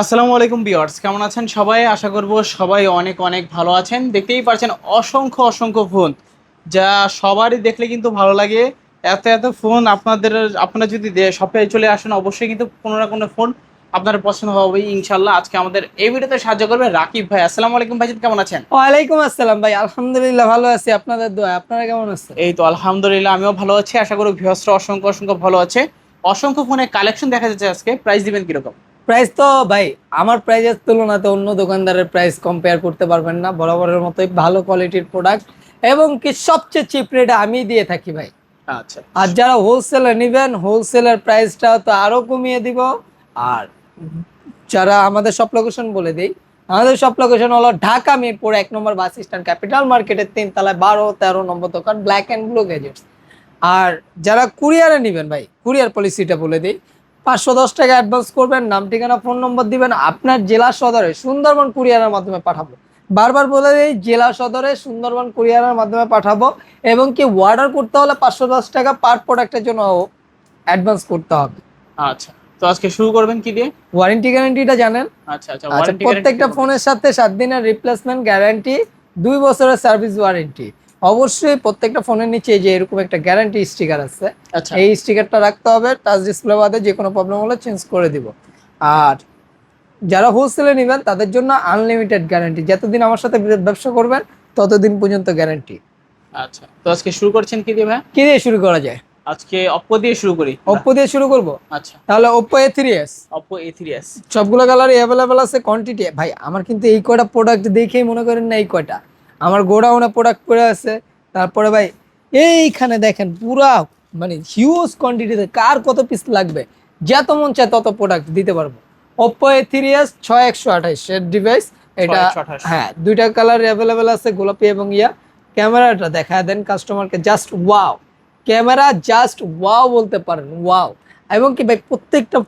আসসালামু আলাইকুম বিয়ার্স কেমন আছেন সবাই? আশা করব সবাই অনেক অনেক ভালো আছেন। দেখতেই পারছেন অসংখ্য অসংখ্য ফোন যা সবারই দেখলে কিন্তু ভালো লাগে। এত এত ফোন আপনাদের আপনারা যদি শপে চলে আসেন অবশ্যই কিন্তু কোনো না কোনো ফোন আপনার পছন্দ হবে ইনশাল্লাহ আজকে আমাদের এই ভিডিওতে সাহায্য করবে রাকিব ভাই। আসসালামু আলাইকুম ভাইজান কেমন আছেন? ওয়ালাইকুম আসসালাম ভাই আলহামদুলিল্লাহ ভালো আছি। আপনাদের দোয়া আপনারা কেমন আছেন? এই তো আলহামদুলিল্লাহ আমিও ভালো আছি। আশা করি ভিউয়ার্সরা অসংখ্য অসংখ্য ভালো আছে। অসংখ্য ফোনের কালেকশন দেখা যাচ্ছে আজকে প্রাইস দিবেন কীরকম? প্রাইস তো ভাই আমার প্রাইসের তুলনাতে অন্য দোকানদারের প্রাইস কম্পেয়ার করতে পারবেন না। বরাবরের মতোই ভালো কোয়ালিটির প্রোডাক্ট এবং কি সবচেয়ে চিপ রেটে আমি দিয়ে থাকি ভাই। আচ্ছা। আর যারা হোলসেলে নেবেন হোলসেলের প্রাইসটা তো আরও কমিয়ে দিব। আর যারা আমাদের সব লোকেশন বলে দিই আমাদের সব লোকেশন হলো ঢাকা মিরপুর এক নম্বর বাস স্ট্যান্ড ক্যাপিটাল মার্কেটের তিন তলায় বারো তেরো নম্বর দোকান ব্ল্যাক অ্যান্ড ব্লু গ্যাজেটস আর যারা কুরিয়ারে নেবেন ভাই কুরিয়ার পলিসিটা বলে দিই পাঁচশো দশ টাকা অ্যাডভান্স করবেন নাম ঠিকানা ফোন নম্বর দিবেন আপনার জেলা সদরে সুন্দরবন কুরিয়ারের মাধ্যমে পাঠাবো। বারবার বলে দিই জেলা সদরে সুন্দরবন কুরিয়ারের মাধ্যমে পাঠাবো এবং কি অর্ডার করতে হলে পাঁচশো দশ টাকা পার প্রোডাক্টের জন্য অ্যাডভান্স করতে হবে। আচ্ছা তো আজকে শুরু করবেন কি দিয়ে? ওয়ারেন্টি গ্যারান্টিটা জানেন? আচ্ছা আচ্ছা আচ্ছা প্রত্যেকটা ফোনের সাথে সাত দিনের রিপ্লেসমেন্ট গ্যারান্টি দুই বছরের সার্ভিস ওয়ারেন্টি অবশ্যই প্রত্যেকটা ফোনের নিচে যে এরকম একটা গ্যারান্টি স্টিকার আছে আচ্ছা। এই স্টিকারটা রাখতে হবে টাচ ডিসপ্লে বাদে যে কোনো প্রবলেম হলে চেঞ্জ করে দিব। আর যারা হোলসেলে নেবেন তাদের জন্য আনলিমিটেড গ্যারান্টি যতদিন আমার সাথে ব্যবসা করবেন ততদিন পর্যন্ত গ্যারান্টি আচ্ছা তো আজকে শুরু করছেন কি দিয়ে ভাই? কি দিয়ে শুরু করা যায়? আজকে অপ্পো দিয়ে শুরু করি। ওপ্পো দিয়ে শুরু করব? আচ্ছা। তাহলে Oppo A three S Oppo A three S সবগুলো কালার অ্যাভেলেবেল আছে কোয়ান্টিটি ভাই আমার কিন্তু এই কয়টা প্রোডাক্ট দেখেই মনে করেন না এই কয়টা। আমার গোডাউনে প্রোডাক্ট পড়ে আছে। তারপরে ভাই এইখানে দেখেন পুরা মানে হিউজ কোয়ান্টিটিতে কার কত পিস লাগবে? যত মন চায় তত প্রোডাক্ট দিতে পারব। ওপ্পো এ থ্রি এস ছয় একশো আঠাইশ এর ডিভাইস এটা হ্যাঁ দুইটা কালার অ্যাভেলেবেল আছে গোলাপি এবং ইয়া। ক্যামেরাটা দেখা দেন কাস্টমারকে just wow camera just wow বলতে পারেন ওয়াও এবং কি ভাই প্রত্যেকটা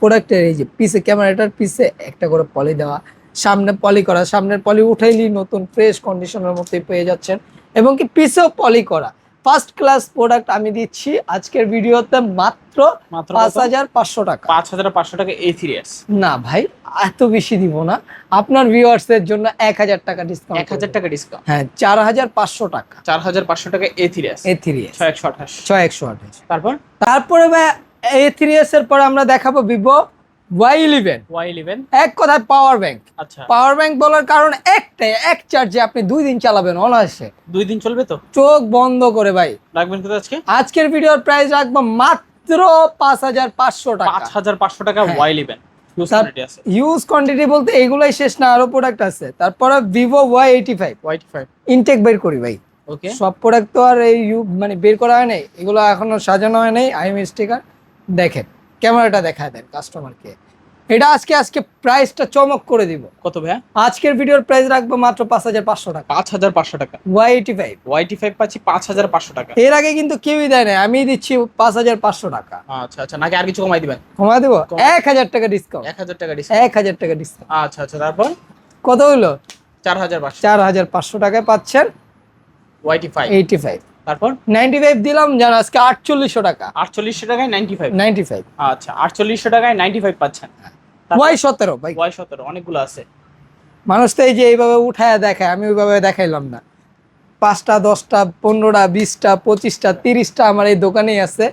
প্রোডাক্টের এই যে পিসে ক্যামেরাটার পিসে একটা করে পলি দেওয়া। সামনে পলি করা সামনের পলি উঠাইলি নতুন ফ্রেশ কন্ডিশনের মধ্যেই পেয়ে যাচ্ছেন এবং কি পিসেও পলি করা। ফার্স্ট ক্লাস প্রোডাক্ট আমি দিচ্ছি আজকের ভিডিওতে মাত্র পাঁচ হাজার পাঁচশো টাকা। পাঁচ হাজার পাঁচশো টাকা এ থ্রি এস না ভাই এত বেশি দিব না। আপনার ভিউয়ার্স এর জন্য এক হাজার টাকা ডিসকাউন্ট এক হাজার টাকা ডিসকাউন্ট হ্যাঁ চার হাজার পাঁচশো টাকা। চার হাজার পাঁচশো টাকা A three S A three S ছয় একশো আঠাশ। ছয় একশো আঠাশ। তারপর? তারপরে ভাই এ থ্রি এস এর পর আমরা দেখাবো Vivo Y eleven Y eleven এক কথায় পাওয়ার ব্যাংক আচ্ছা। পাওয়ার ব্যাংক বলার কারণ একটাই এক চার্জে আপনি দুই দিন চালাবেন অনায়াসে। দুই দিন চলবে তো? চোখ বন্ধ করে ভাই। রাখবেন কত আজকে? আজকের ভিডিওর প্রাইস রাখব মাত্র পাঁচ হাজার পাঁচশো টাকা। পাঁচ হাজার পাঁচশো টাকা। ওয়াই ইলেভেন ইউজ কোয়ান্টিটি বলতে এইগুলাই শেষ না আরও প্রোডাক্ট আছে। তারপরে ভিভো ওয়াই এইটি ফাইভ ওয়াইটি ফাইভ ইনটেক বের করি ভাই। ওকে সব প্রোডাক্ট তো আর এই মানে বের করা হয় নাই এগুলো এখনও সাজানো হয় নাই আইএম স্টিকার দেখেন। ক্যামেরাটা দেখা দেন কাস্টমারকে এটা আজকে আজকে প্রাইসটা চমক করে দিব। কত ভাইয়া? আজকের ভিডিওর প্রাইস রাখব মাত্র পাঁচ হাজার পাঁচশো টাকা। পাঁচ হাজার পাঁচশো টাকা। ওয়াই এইটি ফাইভ ওয়াইটি ফাইভ পাচ্ছি পাঁচ হাজার পাঁচশো টাকা। এর আগে কিন্তু কেউই দেয় না আমি দিচ্ছি পাঁচ হাজার পাঁচশো টাকা। আচ্ছা আচ্ছা নাকি আর কিছু কমাই দিবেন? কমা দেবো। এক হাজার টাকা ডিসকাউন্ট এক হাজার টাকা ডিসকাউন্ট এক হাজার টাকা ডিসকাউন্ট আচ্ছা আচ্ছা তারপর? কত হলো চার হাজার পাঁচশো। চার হাজার পাঁচশো টাকায় পাচ্ছেন ওয়াইটি ফাইভ এইটি ফাইভ তারপর? নাইনটি ফাইভ দিলাম জান আজকে আটচল্লিশশো টাকা। আটচল্লিশশো টাকায় নাইনটি ফাইভ নাইনটি ফাইভ আচ্ছা আটচল্লিশশো টাকায় নাইনটি ফাইভ পাচ্ছেন ওয়াই সতেরো ভাই। ওয়াই সতেরো অনেকগুলো আছে। মানুষ তো এই যে এইভাবে উঠায় দেখায় আমি ওইভাবে দেখাইলাম না। পাঁচটা দশটা পনেরোটা বিশটা পঁচিশটা তিরিশটা আমার এই দোকানেই আছে।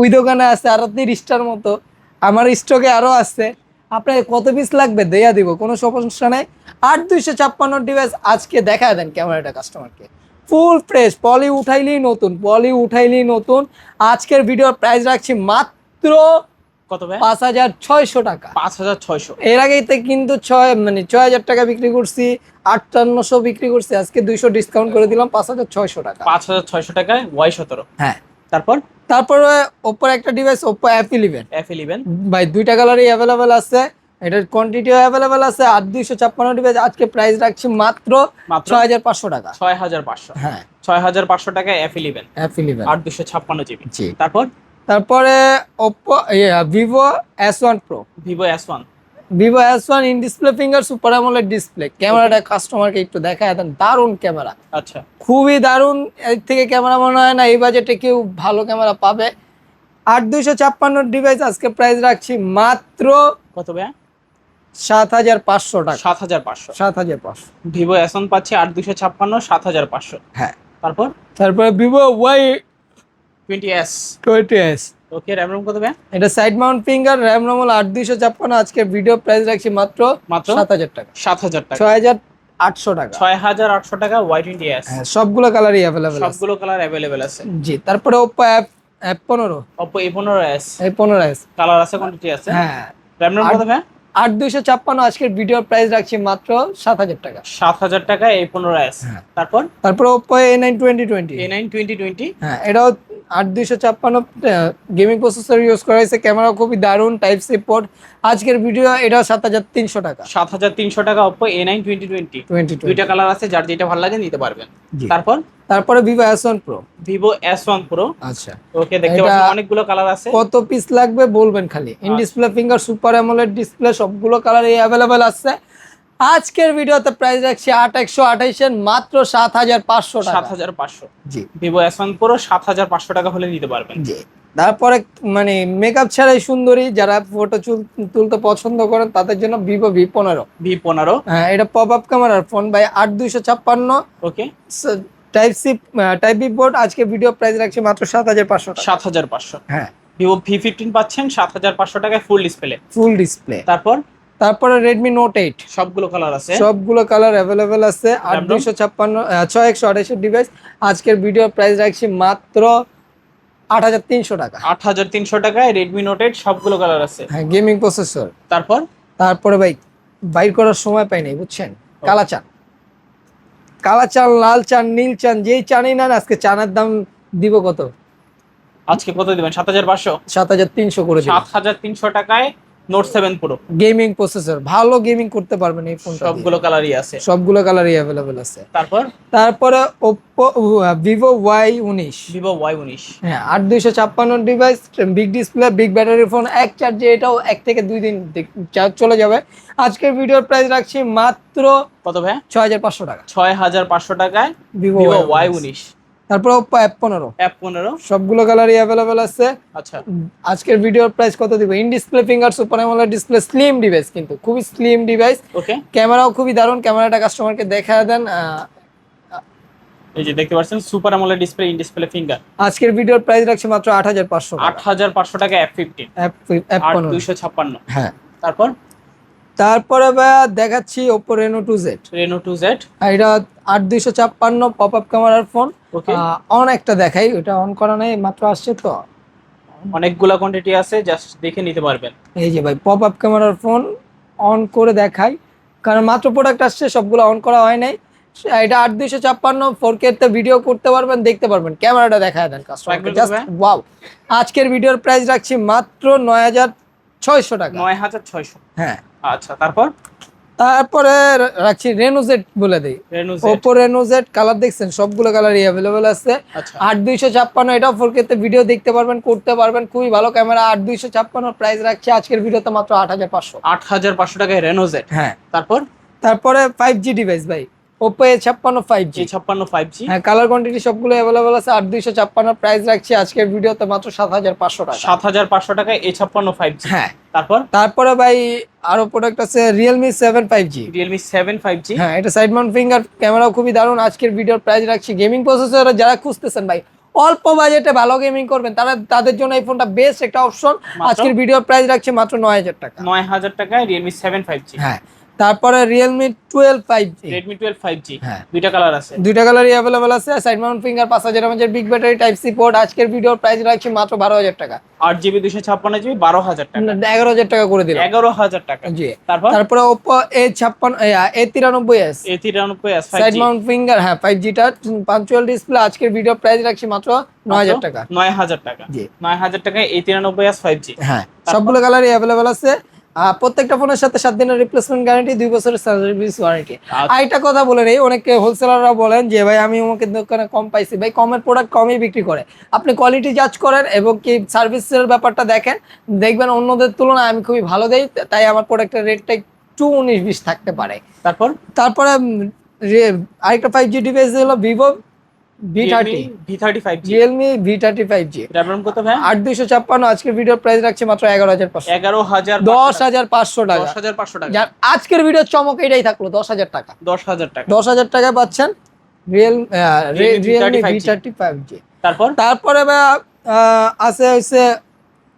ওই দোকানে আছে আরও তিরিশটার মতো। আমার স্টকে আরও আছে। আপনার কত পিস লাগবে দেয়া দিব কোনো সমস্যা নাই। আট দুইশো ছাপ্পান্ন ডিভাইস আজকে দেখায় দেন ক্যামেরাটা কাস্টমারকে ফুল ফ্রেশ পলি উঠাইলেই নতুন পলি উঠাইলেই নতুন। আজকের ভিডিওর প্রাইস রাখছি মাত্র কত পাঁচ হাজার ছয়শো টাকা। পাঁচ হাজার ছয়শো। এর কিন্তু ছয় মানে ছয় হাজার টাকা বিক্রি করছি আটান্নশো বিক্রি করছি আজকে দুইশো ডিসকাউন্ট করে দিলাম পাঁচ হাজার ছয়শো টাকা। পাঁচ হাজার ছয়শো টাকায় ওয়াই সতেরো। হ্যাঁ। তারপর? তারপরে ওপোর একটা device Oppo app eleven eleven ভাই দুইটা কালারই অ্যাভেলেবেল আছে। এটার কোয়ান্টিটিও অ্যাভেলেবেল আছে আর দুইশো ছাপ্পান্ন ডিভাইস আজকে প্রাইস রাখছি মাত্র ছয় হাজার পাঁচশো টাকা। ছয় হাজার পাঁচশো। হ্যাঁ। ছয় হাজার পাঁচশো ইলেভেন অ্যাপ ইলেভেন আট দুশো ছাপ্পান্ন জিবি জি। তারপর? তারপরে Oppo Vivo S one pro Vivo S one Vivo S one in display finger super AMOLED display ক্যামেরাটা কাস্টমারকে একটু দেখা দেন। দারুণ ক্যামেরা। আচ্ছা। খুবই দারুণ। এর থেকে ক্যামেরা মনে হয় না এই বাজেটে কেউ ভালো ক্যামেরা পাবে। আট দুইশো ছাপ্পান্ন ডিভাইস আজকে প্রাইস রাখছি মাত্র কত ভাইয়া? সাত হাজার পাঁচশো টাকা। সাত হাজার পাঁচশো। সাত হাজার পাঁচশো। ভিভো এস ওয়ান পাচ্ছি আট দুশো ছাপ্পান্ন সাত হাজার পাঁচশো। হ্যাঁ। তারপর? তারপরে Vivo Y twenty S twenty S okay RAM ROM কত এটা সাইড মাউন্ট ফিঙ্গার র্যাম রমল আট দুইশো ছাপ্পান্ন আজকের ভিডিও প্রাইস রাখছি মাত্র মাত্র? সাত হাজার টাকা। সাত হাজার টাকা। ছয় হাজার আটশো টাকা। ছয় হাজার আটশো টাকা ওয়াই টোয়েন্টি এস হ্যাঁ সবগুলো কালারই অ্যাভেলেবেল সবগুলো কালার অ্যাভেলেবেল আছে। জি তারপরে ওপো অ্যাপ অ্যাপ পনেরো। অপো এ পনেরো এস এই পনেরো এস কালার আছে কোয়ান্টিটি আছে? হ্যাঁ। র্যাম রোম কত আট দুইশো ছাপ্পান্ন আজকের ভিডিও প্রাইস রাখছি মাত্র সাত হাজার টাকা। সাত হাজার টাকা এ পনেরো এস হ্যাঁ। তারপর? Oppo A nine twenty twenty A nine twenty twenty হ্যাঁ এটাও আট দুইশো ছাপ্পান্ন গেমিং প্রসেসর ইউজ করা হয়েছে ক্যামেরা খুবই দারুণ টাইপ সি পোর্ট আজকের ভিডিও এটাও সাত হাজার তিনশো টাকা। সাত হাজার তিনশো টাকা Oppo A nine twenty twenty twenty দুইটা কালার আছে যার যেটা ভালো লাগে নিতে পারবেন। তারপর? তারপরে Vivo S one pro Vivo S one pro আচ্ছা। ওকে দেখতে পাচ্ছেন অনেকগুলো কালার আছে। কত পিস লাগবে বলবেন খালি। In. Display finger super AMOLED display সবগুলো কালার এই অ্যাভেলেবেল আছে। আজকের ভিডিওতে প্রাইস রাখছি আট একশো আঠাইশের মাত্র সাত হাজার পাঁচশো সাত টাকা হাজার পাঁচশো। জি। ভিভো এস ওয়ান প্রো সাত হাজার পাঁচশো টাকা হলে নিতে পারবেন। জি। তারপরে মানে মেকআপ ছাড়াই সুন্দরী যারা ফটো তুলতে পছন্দ করেন তাদের জন্য ভিভো ভি পনেরো। ভি পনেরো। হ্যাঁ এটা পপ আপ ক্যামেরার ফোন বাই আট দুইশো ছাপ্পান্ন। Okay type C type B board আজকে ভিডিও প্রাইস রাখছি মাত্র সাত হাজার পাঁচশো সাত হাজার পাঁচশো। হ্যাঁ। ভিভো ভি ফিফটিন পাচ্ছেন সাত হাজার পাঁচশো টাকায় ফুল ডিসপ্লে ফুল ডিসপ্লে তারপর? তারপরে রেডমি নোট এইট সবগুলো কালার আছে। সবগুলো কালার অ্যাভেলেবেল আছে। আট? দুইশো ছাপ্পান্ন ছয় একশো আঠাশের ডিভাইস আজকের ভিডিও প্রাইস রাখছি মাত্র আট হাজার তিনশো টাকা। আট হাজার তিনশো টাকায় রেডমি নোট এইট সবগুলো কালার আছে। হ্যাঁ গেমিং প্রসেসর তারপর? তারপরে ভাই বাইর করার সময় পাই নাই বুঝছেন? কালা চান কালা চান লাল চান নীল চান যেই চানই না আজকে চানের দাম দিব কত? আজকে কত দিবেন? সাত হাজার পাঁচশো? সাত হাজার তিনশো করে সাত হাজার তিনশো টাকায় note seven pro gaming processor ভালো গেমিং করতে পারবেন এই ফোনটা সবগুলো কালারই আছে। সবগুলো কালারই অ্যাভেলেবেল আছে। তারপর? তারপরে ওপ্পো ভিভো ওয়াই উনিশ। ভিভো ওয়াই উনিশ। হ্যাঁ আট দুইশো ছাপ্পান্ন device big display big battery phone এক চার্জে এটাও এক থেকে দুই দিন চার্জ চলে যাবে। আজকের ভিডিওর প্রাইস রাখছি মাত্র কত ভাই ছয় হাজার পাঁচশো টাকা। ছয় হাজার পাঁচশো টাকায় ভিভো ভিভো ওয়াই উনিশ। তারপর ওপ্পো অ্যাপ পনেরো। অ্যাপ পনেরো। সবগুলো কালারই অ্যাভেলেবেল আছে। আচ্ছা। আজকের ভিডিওর প্রাইস কত দিব? In display finger super AMOLED display slim device কিন্তু খুবই স্লিম ডিভাইস ওকে ক্যামেরাও খুবই দারুণ। ক্যামেরাটা কাস্টমারকে দেখা দেন এই যে দেখতে পাচ্ছেন সুপার আমলের ডিসপ্লে ইন ডিসপ্লে ফিঙ্গার আজকের ভিডিওর প্রাইস রাখছি মাত্র আট হাজার পাঁচশো আট হাজার পাঁচশো টাকা অ্যাপ ফিফটিন অ্যাপ অ্যাপ আট পনেরো। দুইশো ছাপ্পান্ন। হ্যাঁ। তারপর? তারপরে ভাইয়া দেখাচ্ছি Oppo Reno two Z Reno two Z এটা আট দুইশো ছাপ্পান্ন পপ আপ ক্যামেরার ফোন অন একটা দেখাই ওটা অন করা নাই মাত্র আসছে তো। অনেকগুলা কোয়ান্টিটি আছে জাস্ট দেখে নিতে পারবেন। এই যে ভাই পপ আপ ক্যামেরার ফোন অন করে দেখাই। কারণ মাত্র প্রোডাক্ট আসছে সবগুলো অন করা হয় নাই। এটা আট দুইশো ছাপ্পান্ন ফোর কে তে ভিডিও করতে পারবেন দেখতে পারবেন। ক্যামেরাটা দেখায় দেন কাস্টমারকে রাখবেন জাস্ট? ওয়াও আজকের ভিডিওর প্রাইস রাখছি মাত্র নয় হাজার ছয়শো টাকা। নয় হাজার ছয়শো। হ্যাঁ। আচ্ছা তারপর? তারপরে রাখছি রেনোজেট বলে দিই। ওপো রেনোজেট কালার দেখছেন? সবগুলো কালারই অ্যাভেলেবেল আছে। আচ্ছা। আট দুইশো ছাপ্পান্ন এটাও ফোর কেতে ভিডিও দেখতে পারবেন করতে পারবেন। খুবই ভালো ক্যামেরা আট দুইশো ছাপ্পান্ন প্রাইস রাখছি। আজকের ভিডিওতে মাত্র আট হাজার পাঁচশো। আট হাজার পাঁচশো টাকায় রেনো জেড হ্যাঁ। তারপর? তারপরে ফাইভ জি ডিভাইস ভাই। ওপো এ ছাপ্পান্ন ফাইভ জি ছাপ্পান্ন ফাইভ জি হ্যাঁ কালার কোয়ান্টিটি সবগুলো অ্যাভেলেবেল আছে। আট দুইশো ছাপ্পান্ন প্রাইস রাখছি আজকের ভিডিওতে মাত্র সাত হাজার পাঁচশো টাকা। সাত হাজার পাঁচশো টাকায় এ ছাপ্পান্ন ফাইভ জি হ্যাঁ। তারপর? তারপরে ভাই আরও প্রোডাক্ট আছে Realme seven five G Realme seven five G হ্যাঁ এটা সাইড মাউন্ট ফিঙ্গার ক্যামেরাও খুবই দারুণ। আজকের ভিডিওর প্রাইস রাখছি গেমিং প্রসেসর যারা খুঁজতেছেন ভাই অল্প বাজেটে ভালো গেমিং করবেন তারা তাদের জন্য এই ফোনটা বেস্ট একটা অপশন আজকের ভিডিওর প্রাইস রাখছি মাত্র নয় হাজার টাকা। নয় হাজার টাকায় রিয়েলমি সেভেন ফাইভ জি হ্যাঁ। তারপরে Realme twelve five G Redmi twelve five G হ্যাঁ। দুইটা কালার আছে। দুইটা কালারই অ্যাভেলেবল আছে। সাইড মাউন্ট ফিঙ্গার পাঁচ হাজার এমএচের big battery type C port আজকের ভিডিওর প্রাইস রাখছি মাত্র বারো হাজার টাকা। আট জিবি দুশো ছাপ্পান্ন জিবি বারো হাজার টাকা। এগারো হাজার টাকা করে দিলাম। এগারো হাজার টাকা। জি। তারপর? তারপরে ওপো এ ছাপ্পান্ন এ তিরানব্বই এস এ তিরানব্বই এস সাইড মাউন্ট ফিঙ্গার হ্যাঁ ফাইভ জিটা পাঞ্চুয়াল ডিসপ্লে আজকের ভিডিও প্রাইস রাখছি মাত্র নয় হাজার টাকা। নয় হাজার টাকা। জি। নয় হাজার টাকায় এ তিরানব্বই এস ফাইভ জি হ্যাঁ সবগুলো কালারই অ্যাভেলেবেল আছে। প্রত্যেকটা ফোনের সাথে সাত দিনের রিপ্লেসমেন্ট গ্যারান্টি দুই বছরের সার্ভিস ওয়ারেন্টি। আর একটা কথা বলে নেই অনেকে হোলসেলাররা বলেন যে ভাই আমি আমাকে দোকানে কম পাইছি। ভাই কমের প্রোডাক্ট কমই বিক্রি করে। আপনি কোয়ালিটি জাজ করেন এবং কি সার্ভিসের ব্যাপারটা দেখেন। দেখবেন অন্যদের তুলনায় আমি খুবই ভালো দেই তাই আমার প্রোডাক্টের রেটটা একটু উনিশ বিশ থাকতে পারে। তারপর? তারপরে আরেকটা ফাইভ জি ডিভাইস হলো Vivo V thirty V thirty five G Realme V thirty five G RAM কত ভাই? আট দুইশো ছাপ্পান্ন আজকের ভিডিওর প্রাইস রাখছি মাত্র এগারো হাজার পাঁচশো। এগারো হাজার দশ হাজার পাঁচশো টাকা। দশ হাজার পাঁচশো টাকা। আজকের ভিডিও চমক এটাই থাকল দশ হাজার টাকা। দশ হাজার টাকা। দশ হাজার টাকায় পাচ্ছেন real Realme Realme V thirty five G তারপর? তারপরে আছে হচ্ছে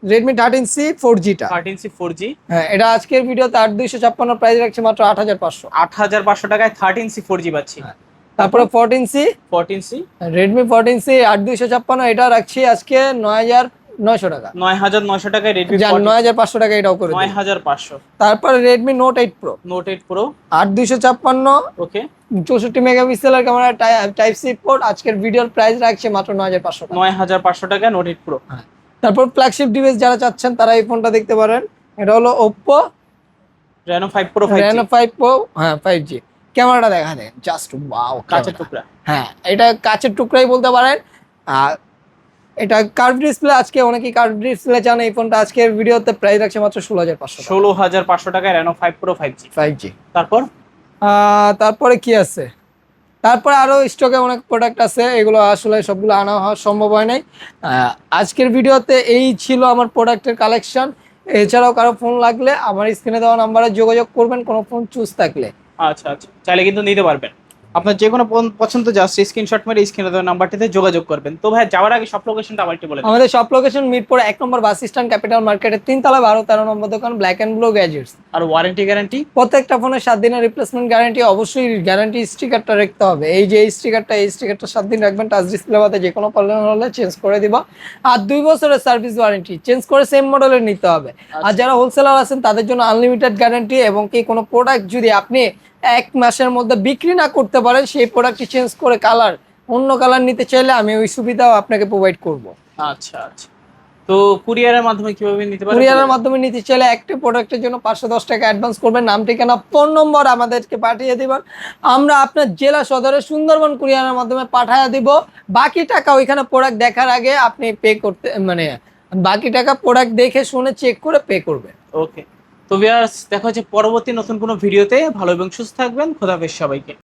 রেডমি থার্টিন সি ফোর জিটা থার্টিন সি ফোর জি হ্যাঁ এটা আজকের ভিডিওতে আট দুইশো ছাপ্পান্ন প্রাইস রাখছি মাত্র আট হাজার পাঁচশো। আট হাজার পাঁচশো টাকায় থার্টিন সি ফোর জি পাচ্ছি। হ্যাঁ। তারপরে fourteen C fourteen C Redmi fourteen C আট দুইশো ছাপ্পান্ন এটা রাখছি আজকে নয় হাজার নয়শো টাকা। নয় হাজার নয়শো টাকায় রেডমি নয় হাজার পাঁচশো টাকা এটাও করে নয় হাজার পাঁচশো। তারপরে Redmi note eight pro note eight pro আট দুইশো ছাপ্পান্ন। ওকে চৌষট্টি মেগাপিক্সেলের ক্যামেরা টাইপ সি পোর্ট আজকের ভিডিওর প্রাইস রাখছে মাত্র নয় হাজার পাঁচশো নয় হাজার পাঁচশো টাকায় নোট এইট প্রো তারপর ফ্ল্যাগশিপ ডিভাইস যারা চাচ্ছেন তারা এই ফোনটা দেখতে পারেন। এটা হলো Oppo Reno five pro Reno five pro হ্যাঁ ফাইভ জি ক্যামেরাটা দেখা দেন জাস্ট ওয়াও কাঁচের টুকরা। হ্যাঁ এটা কাঁচের টুকরাই বলতে পারেন। আর এটা কার্ভ ডিসপ্লে আজকে অনেকেই কার্ভ ডিসপ্লে চান এই ফোনটা আজকের ভিডিওতে প্রাইস রাখছে মাত্র ষোলো হাজার পাঁচশো ষোলো হাজার পাঁচশো টাকায় Reno five pro five G five G তারপর? তারপরে কি আছে? তারপরে আরও স্টকে অনেক প্রোডাক্ট আছে এগুলো আসলে সবগুলো আনা হওয়া সম্ভব হয় নাই। আজকের ভিডিওতে এই ছিল আমার প্রোডাক্টের কালেকশন এছাড়াও কারও ফোন লাগলে আমার স্ক্রিনে দেওয়া নাম্বারে যোগাযোগ করবেন কোনো ফোন চুজ থাকলে। আচ্ছা আচ্ছা। চাইলে কিন্তু নিতে পারবেন। আপনার যে কোনো পছন্দ জাস্ট স্ক্রিনশট মেরে স্ক্রিনে দেওয়া নাম্বারটিতে যোগাযোগ করবেন। তো ভাই যাওয়ার আগে সব লোকেশনটা আবার একটু বলে। আমাদের সব লোকেশন মিরপুর এক নম্বর বাস স্ট্যান্ড ক্যাপিটাল মার্কেটের তিনতলা বারো তেরো নম্বর দোকান ব্ল্যাক অ্যান্ড ব্লু গ্যাজেটস আর ওয়ারেন্টি গ্যারান্টি প্রত্যেকটা ফোনের সাত দিনের রিপ্লেসমেন্ট গ্যারান্টি অবশ্যই গ্যারান্টি স্টিকারটা রাখতে হবে। এই যে এই স্টিকারটা এই স্টিকারটা সাত দিন রাখবেন টাচ ডিসপ্লে বাদে যে কোনো প্রবলেম হলে চেঞ্জ করে দিব। আর দুই বছরের সার্ভিস ওয়ারেন্টি চেঞ্জ করে সেম মডেলের নিতে হবে। আর যারা হোলসেলার আছেন তাদের জন্য আনলিমিটেড গ্যারান্টি এবং কি কোনো প্রোডাক্ট যদি আপনি এক মাসের মধ্যে বিক্রি না করতে পারেন সেই প্রোডাক্টটি চেঞ্জ করে কালার অন্য কালার নিতে চাইলে আমি ওই সুবিধাও আপনাকে প্রোভাইড করব। আচ্ছা আচ্ছা। তো কুরিয়ারের মাধ্যমে কীভাবে নিতে পারেন? কুরিয়ারের মাধ্যমে নিতে চাইলে একটি প্রোডাক্টের জন্য পাঁচশো দশ টাকা অ্যাডভান্স করবেন। নাম ঠিকানা ফোন নম্বর আমাদেরকে পাঠিয়ে দিবেন। আমরা আপনার জেলা সদরে সুন্দরবন কুরিয়ারের মাধ্যমে পাঠিয়ে দিব। বাকি টাকা ওইখানে প্রোডাক্ট দেখার আগে আপনি পে করতে মানে বাকি টাকা প্রোডাক্ট দেখে শুনে চেক করে পে করবেন। ওকে তো ভিউয়ার্স দেখা হচ্ছে পরবর্তী নতুন কোনো ভিডিওতে। ভালো এবং সুস্থ থাকবেন। খোদাফেজ সবাইকে।